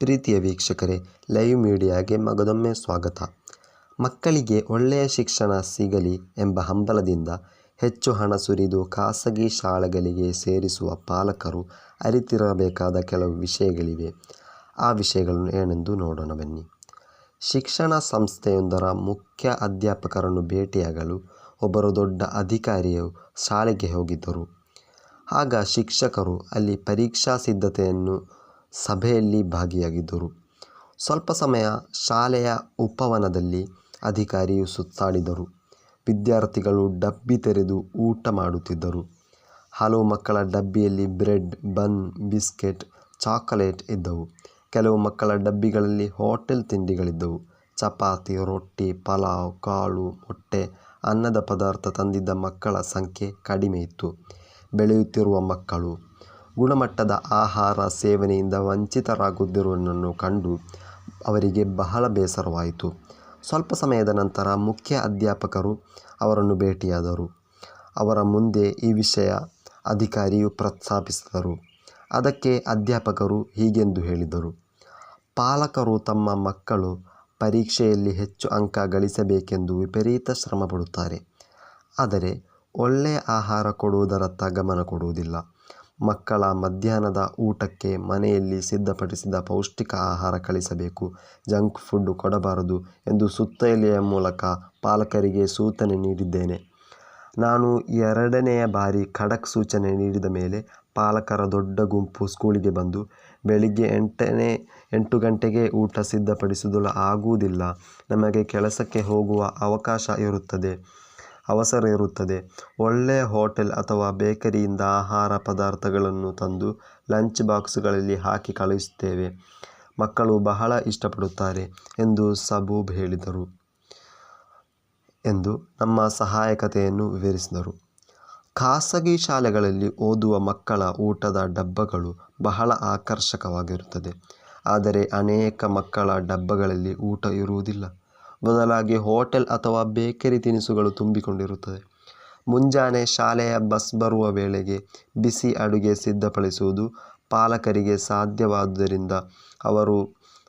ಪ್ರೀತಿಯ ವೀಕ್ಷಕರೇ, ಲೈವ್ ಮೀಡಿಯಾಗೆ ಮಗದೊಮ್ಮೆ ಸ್ವಾಗತ. ಮಕ್ಕಳಿಗೆ ಒಳ್ಳೆಯ ಶಿಕ್ಷಣ ಸಿಗಲಿ ಎಂಬ ಹಂಬಲದಿಂದ ಹೆಚ್ಚು ಹಣ ಸುರಿದು ಖಾಸಗಿ ಶಾಲೆಗಳಿಗೆ ಸೇರಿಸುವ ಪಾಲಕರು ಅರಿತಿರಬೇಕಾದ ಕೆಲವು ವಿಷಯಗಳಿವೆ. ಆ ವಿಷಯಗಳನ್ನು ಏನೆಂದು ನೋಡೋಣ ಬನ್ನಿ ಶಿಕ್ಷಣ ಸಂಸ್ಥೆಯೊಂದರ ಮುಖ್ಯ ಅಧ್ಯಾಪಕರನ್ನು ಭೇಟಿಯಾಗಲು ಒಬ್ಬರು ದೊಡ್ಡ ಅಧಿಕಾರಿಯು ಶಾಲೆಗೆ ಹೋಗಿದ್ದರು. ಆಗ ಶಿಕ್ಷಕರು ಅಲ್ಲಿ ಪರೀಕ್ಷಾ ಸಿದ್ಧತೆಯನ್ನು ಸಭೆಯಲ್ಲಿ ಭಾಗಿಯಾಗಿದ್ದರು. ಸ್ವಲ್ಪ ಸಮಯ ಶಾಲೆಯ ಉಪವನದಲ್ಲಿ ಅಧಿಕಾರಿಯು ಸುತ್ತಾಡಿದರು. ವಿದ್ಯಾರ್ಥಿಗಳು ಡಬ್ಬಿ ತೆರೆದು ಊಟ ಮಾಡುತ್ತಿದ್ದರು. ಹಲವು ಮಕ್ಕಳ ಡಬ್ಬಿಯಲ್ಲಿ ಬ್ರೆಡ್, ಬನ್, ಬಿಸ್ಕೆಟ್, ಚಾಕೊಲೇಟ್ ಇದ್ದವು. ಕೆಲವು ಮಕ್ಕಳ ಡಬ್ಬಿಗಳಲ್ಲಿ ಹೋಟೆಲ್ ತಿಂಡಿಗಳಿದ್ದವು. ಚಪಾತಿ, ರೊಟ್ಟಿ, ಪಲಾವ್, ಕಾಳು, ಮೊಟ್ಟೆ, ಅನ್ನದ ಪದಾರ್ಥ ತಂದಿದ್ದ ಮಕ್ಕಳ ಸಂಖ್ಯೆ ಕಡಿಮೆ ಇತ್ತು. ಬೆಳೆಯುತ್ತಿರುವ ಮಕ್ಕಳು ಗುಣಮಟ್ಟದ ಆಹಾರ ಸೇವನೆಯಿಂದ ವಂಚಿತರಾಗುತ್ತಿರುವುದನ್ನು ಕಂಡು ಅವರಿಗೆ ಬಹಳ ಬೇಸರವಾಯಿತು. ಸ್ವಲ್ಪ ಸಮಯದ ನಂತರ ಮುಖ್ಯ ಅಧ್ಯಾಪಕರು ಅವರನ್ನು ಭೇಟಿಯಾದರು. ಅವರ ಮುಂದೆ ಈ ವಿಷಯ ಅಧಿಕಾರಿಯು ಪ್ರಸ್ತಾಪಿಸಿದರು. ಅದಕ್ಕೆ ಅಧ್ಯಾಪಕರು ಹೀಗೆಂದು ಹೇಳಿದರು. ಪಾಲಕರು ತಮ್ಮ ಮಕ್ಕಳು ಪರೀಕ್ಷೆಯಲ್ಲಿ ಹೆಚ್ಚು ಅಂಕ ಗಳಿಸಬೇಕೆಂದು ವಿಪರೀತ ಶ್ರಮಪಡುತ್ತಾರೆ. ಆದರೆ ಒಳ್ಳೆಯ ಆಹಾರ ಕೊಡುವುದರತ್ತ ಗಮನ ಕೊಡುವುದಿಲ್ಲ. ಮಕ್ಕಳ ಮಧ್ಯಾಹ್ನದ ಊಟಕ್ಕೆ ಮನೆಯಲ್ಲಿ ಸಿದ್ಧಪಡಿಸಿದ ಪೌಷ್ಟಿಕ ಆಹಾರ ಕಳಿಸಬೇಕು ಜಂಕ್ ಫುಡ್ ಕೊಡಬಾರದು ಎಂದು ಸುತ್ತೋಲೆಯ ಮೂಲಕ ಪಾಲಕರಿಗೆ ಸೂಚನೆ ನೀಡಿದ್ದೇನೆ. ನಾನು ಎರಡನೆಯ ಬಾರಿ ಖಡಕ್ ಸೂಚನೆ ನೀಡಿದ ಮೇಲೆ ಪಾಲಕರ ದೊಡ್ಡ ಗುಂಪು ಸ್ಕೂಲಿಗೆ ಬಂದು ಬೆಳಿಗ್ಗೆ ಎಂಟನೇ, ಎಂಟು ಗಂಟೆಗೆ ಊಟ ಸಿದ್ಧಪಡಿಸಲು ಆಗುವುದಿಲ್ಲ. ನಮಗೆ ಕೆಲಸಕ್ಕೆ ಹೋಗುವ ಅವಕಾಶ ಇರುತ್ತದೆ. ಅವಸರ ಇರುತ್ತದೆ. ಒಳ್ಳೆಯ ಹೋಟೆಲ್ ಅಥವಾ ಬೇಕರಿಯಿಂದ ಆಹಾರ ಪದಾರ್ಥಗಳನ್ನು ತಂದು ಲಂಚ್ ಬಾಕ್ಸ್ಗಳಲ್ಲಿ ಹಾಕಿ ಕಳುಹಿಸುತ್ತೇವೆ. ಮಕ್ಕಳು ಬಹಳ ಇಷ್ಟಪಡುತ್ತಾರೆ ಎಂದು ಸಬೂಬ್ ಹೇಳಿದರು ಎಂದು ನಮ್ಮ ಸಹಾಯಕತೆಯನ್ನು ವಿವರಿಸಿದರು. ಖಾಸಗಿ ಶಾಲೆಗಳಲ್ಲಿ ಓದುವ ಮಕ್ಕಳ ಊಟದ ಡಬ್ಬಗಳು ಬಹಳ ಆಕರ್ಷಕವಾಗಿರುತ್ತದೆ. ಆದರೆ ಅನೇಕ ಮಕ್ಕಳ ಡಬ್ಬಗಳಲ್ಲಿ ಊಟ ಇರುವುದಿಲ್ಲ. ಬದಲಾಗಿ ಹೋಟೆಲ್ ಅಥವಾ ಬೇಕರಿ ತಿನಿಸುಗಳು ತುಂಬಿಕೊಂಡಿರುತ್ತದೆ. ಮುಂಜಾನೆ ಶಾಲೆಯ ಬಸ್ ಬರುವ ವೇಳೆಗೆ ಬಿಸಿ ಅಡುಗೆ ಸಿದ್ಧಪಡಿಸುವುದು ಪಾಲಕರಿಗೆ ಸಾಧ್ಯವಾದುದರಿಂದ ಅವರು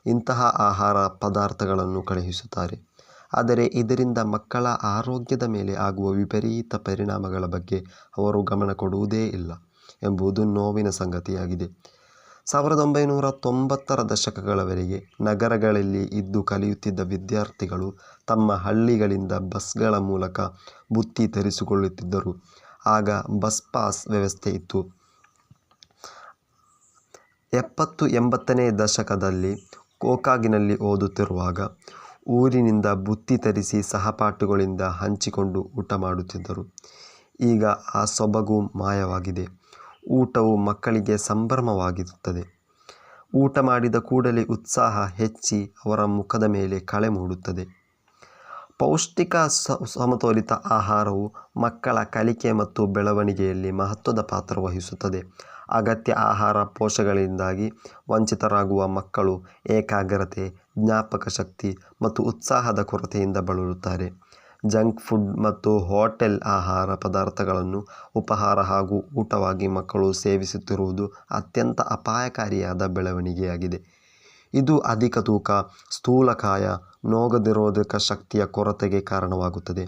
ಇಂತಹ ಆಹಾರ ಪದಾರ್ಥಗಳನ್ನು ಕಳುಹಿಸುತ್ತಾರೆ. ಆದರೆ ಇದರಿಂದ ಮಕ್ಕಳ ಆರೋಗ್ಯದ ಮೇಲೆ ಆಗುವ ವಿಪರೀತ ಪರಿಣಾಮಗಳ ಬಗ್ಗೆ ಅವರು ಗಮನ ಕೊಡುವುದೇ ಇಲ್ಲ ಎಂಬುದು ನೋವಿನ ಸಂಗತಿಯಾಗಿದೆ. ಸಾವಿರದ ಒಂಬೈನೂರ ತೊಂಬತ್ತರ ದಶಕಗಳವರೆಗೆ ನಗರಗಳಲ್ಲಿ ಇದ್ದು ಕಲಿಯುತ್ತಿದ್ದ ವಿದ್ಯಾರ್ಥಿಗಳು ತಮ್ಮ ಹಳ್ಳಿಗಳಿಂದ ಬಸ್ಗಳ ಮೂಲಕ ಬುತ್ತಿ ತರಿಸಿಕೊಳ್ಳುತ್ತಿದ್ದರು ಆಗ ಬಸ್ ಪಾಸ್ ವ್ಯವಸ್ಥೆ ಇತ್ತು. ಎಪ್ಪತ್ತು ಎಂಬತ್ತನೇ ದಶಕದಲ್ಲಿ ಕೋಕಾಗಿನಲ್ಲಿ ಓದುತ್ತಿರುವಾಗ ಊರಿನಿಂದ ಬುತ್ತಿ ತರಿಸಿ ಸಹಪಾಠಿಗಳಿಂದ ಹಂಚಿಕೊಂಡು ಊಟ ಮಾಡುತ್ತಿದ್ದರು. ಈಗ ಆ ಸೊಬಗು ಮಾಯವಾಗಿದೆ. ಊಟವು ಮಕ್ಕಳಿಗೆ ಸಂಭ್ರಮವಾಗಿರುತ್ತದೆ. ಊಟ ಮಾಡಿದ ಕೂಡಲೇ ಉತ್ಸಾಹ ಹೆಚ್ಚಿ ಅವರ ಮುಖದ ಮೇಲೆ ಕಳೆ ಮೂಡುತ್ತದೆ. ಪೌಷ್ಟಿಕ ಸಮತೋಲಿತ ಆಹಾರವು ಮಕ್ಕಳ ಕಲಿಕೆ ಮತ್ತು ಬೆಳವಣಿಗೆಯಲ್ಲಿ ಮಹತ್ವದ ಪಾತ್ರ ವಹಿಸುತ್ತದೆ. ಅಗತ್ಯ ಆಹಾರ ಪೋಷಗಳಿಂದಾಗಿ ವಂಚಿತರಾಗುವ ಮಕ್ಕಳು ಏಕಾಗ್ರತೆ, ಜ್ಞಾಪಕ ಶಕ್ತಿ ಮತ್ತು ಉತ್ಸಾಹದ ಕೊರತೆಯಿಂದ ಬಳಲುತ್ತಾರೆ. ಜಂಕ್ ಫುಡ್ ಮತ್ತು ಹೋಟೆಲ್ ಆಹಾರ ಪದಾರ್ಥಗಳನ್ನು ಉಪಹಾರ ಹಾಗೂ ಊಟವಾಗಿ ಮಕ್ಕಳು ಸೇವಿಸುತ್ತಿರುವುದು ಅತ್ಯಂತ ಅಪಾಯಕಾರಿಯಾದ ಬೆಳವಣಿಗೆಯಾಗಿದೆ. ಇದು ಅಧಿಕ ತೂಕ ಸ್ಥೂಲಕಾಯ ರೋಗನಿರೋಧಕ ಶಕ್ತಿಯ ಕೊರತೆಗೆ ಕಾರಣವಾಗುತ್ತದೆ.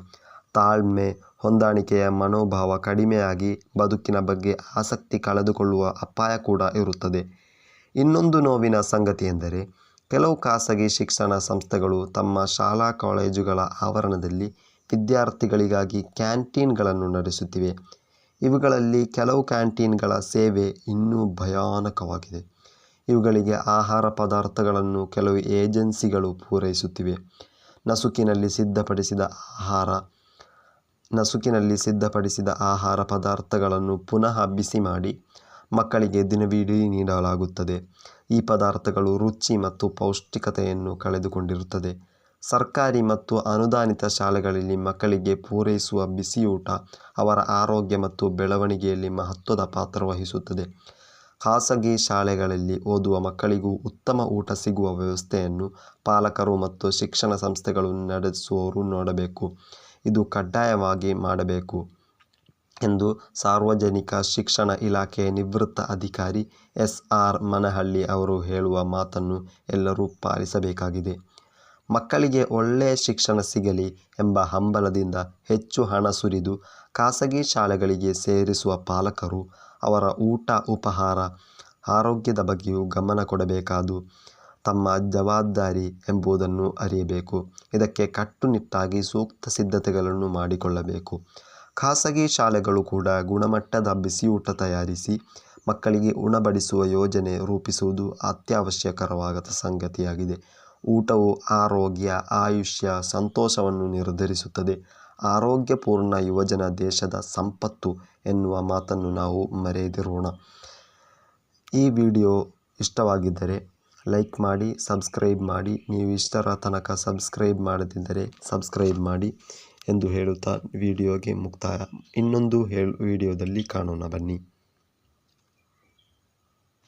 ತಾಳ್ಮೆ, ಹೊಂದಾಣಿಕೆಯ ಮನೋಭಾವ ಕಡಿಮೆಯಾಗಿ ಬದುಕಿನ ಬಗ್ಗೆ ಆಸಕ್ತಿ ಕಳೆದುಕೊಳ್ಳುವ ಅಪಾಯ ಕೂಡ ಇರುತ್ತದೆ. ಇನ್ನೊಂದು ನೋವಿನ ಸಂಗತಿಯೆಂದರೆ ಕೆಲವು ಖಾಸಗಿ ಶಿಕ್ಷಣ ಸಂಸ್ಥೆಗಳು ತಮ್ಮ ಶಾಲಾ, ಕಾಲೇಜುಗಳ ಆವರಣದಲ್ಲಿ ವಿದ್ಯಾರ್ಥಿಗಳಿಗಾಗಿ ಕ್ಯಾಂಟೀನ್ಗಳನ್ನು ನಡೆಸುತ್ತಿವೆ. ಇವುಗಳಲ್ಲಿ ಕೆಲವು ಕ್ಯಾಂಟೀನ್ಗಳ ಸೇವೆ ಇನ್ನೂ ಭಯಾನಕವಾಗಿದೆ. ಇವುಗಳಿಗೆ ಆಹಾರ ಪದಾರ್ಥಗಳನ್ನು ಕೆಲವು ಏಜೆನ್ಸಿಗಳು ಪೂರೈಸುತ್ತಿವೆ. ನಸುಕಿನಲ್ಲಿ ಸಿದ್ಧಪಡಿಸಿದ ಆಹಾರ, ನಸುಕಿನಲ್ಲಿ ಸಿದ್ಧಪಡಿಸಿದ ಆಹಾರ ಪದಾರ್ಥಗಳನ್ನು ಪುನಃ ಬಿಸಿ ಮಾಡಿ ಮಕ್ಕಳಿಗೆ ದಿನವಿಡೀ ನೀಡಲಾಗುತ್ತದೆ. ಈ ಪದಾರ್ಥಗಳು ರುಚಿ ಮತ್ತು ಪೌಷ್ಟಿಕತೆಯನ್ನು ಕಳೆದುಕೊಂಡಿರುತ್ತದೆ. ಸರ್ಕಾರಿ ಮತ್ತು ಅನುದಾನಿತ ಶಾಲೆಗಳಲ್ಲಿ ಮಕ್ಕಳಿಗೆ ಪೂರೈಸುವ ಬಿಸಿಯೂಟ ಅವರ ಆರೋಗ್ಯ ಮತ್ತು ಬೆಳವಣಿಗೆಯಲ್ಲಿ ಮಹತ್ವದ ಪಾತ್ರ ವಹಿಸುತ್ತದೆ. ಖಾಸಗಿ ಶಾಲೆಗಳಲ್ಲಿ ಓದುವ ಮಕ್ಕಳಿಗೂ ಉತ್ತಮ ಊಟ ಸಿಗುವ ವ್ಯವಸ್ಥೆಯನ್ನು ಪಾಲಕರು ಮತ್ತು ಶಿಕ್ಷಣ ಸಂಸ್ಥೆಗಳು ನಡೆಸುವವರು ನೋಡಬೇಕು. ಇದು ಕಡ್ಡಾಯವಾಗಿ ಮಾಡಬೇಕು ಎಂದು ಸಾರ್ವಜನಿಕ ಶಿಕ್ಷಣ ಇಲಾಖೆಯ ನಿವೃತ್ತ ಅಧಿಕಾರಿ ಎಸ್ ಆರ್ ಮನಹಳ್ಳಿ ಅವರು ಹೇಳುವ ಮಾತನ್ನು ಎಲ್ಲರೂ ಪಾಲಿಸಬೇಕಾಗಿದೆ. ಮಕ್ಕಳಿಗೆ ಒಳ್ಳೆಯ ಶಿಕ್ಷಣ ಸಿಗಲಿ ಎಂಬ ಹಂಬಲದಿಂದ ಹೆಚ್ಚು ಹಣ ಸುರಿದು ಖಾಸಗಿ ಶಾಲೆಗಳಿಗೆ ಸೇರಿಸುವ ಪಾಲಕರು ಅವರ ಊಟ, ಉಪಹಾರ, ಆರೋಗ್ಯದ ಬಗ್ಗೆಯೂ ಗಮನ ಕೊಡಬೇಕಾದು ತಮ್ಮ ಜವಾಬ್ದಾರಿ ಎಂಬುದನ್ನು ಅರಿಯಬೇಕು. ಇದಕ್ಕೆ ಕಟ್ಟುನಿಟ್ಟಾಗಿ ಸೂಕ್ತ ಸಿದ್ಧತೆಗಳನ್ನು ಮಾಡಿಕೊಳ್ಳಬೇಕು. ಖಾಸಗಿ ಶಾಲೆಗಳು ಕೂಡ ಗುಣಮಟ್ಟದ ಬಿಸಿಯೂಟ ತಯಾರಿಸಿ ಮಕ್ಕಳಿಗೆ ಉಣಬಡಿಸುವ ಯೋಜನೆ ರೂಪಿಸುವುದು ಅತ್ಯವಶ್ಯಕರವಾದ ಸಂಗತಿಯಾಗಿದೆ. ಊಟವು ಆರೋಗ್ಯ, ಆಯುಷ್ಯ, ಸಂತೋಷವನ್ನು ನಿರ್ಧರಿಸುತ್ತದೆ. ಆರೋಗ್ಯಪೂರ್ಣ ಯುವಜನ ದೇಶದ ಸಂಪತ್ತು ಎನ್ನುವ ಮಾತನ್ನು ನಾವು ಮರೆಯದಿರೋಣ. ಈ ವಿಡಿಯೋ ಇಷ್ಟವಾಗಿದ್ದರೆ ಲೈಕ್ ಮಾಡಿ, ಸಬ್ಸ್ಕ್ರೈಬ್ ಮಾಡಿ. ನೀವು ಇಷ್ಟರ ತನಕ ಸಬ್ಸ್ಕ್ರೈಬ್ ಮಾಡದಿದ್ದರೆ ಸಬ್ಸ್ಕ್ರೈಬ್ ಮಾಡಿ ಎಂದು ಹೇಳುತ್ತಾ ವಿಡಿಯೋಗೆ ಮುಕ್ತಾಯ. ಇನ್ನೊಂದು ವಿಡಿಯೋದಲ್ಲಿ ಕಾಣೋಣ ಬನ್ನಿ.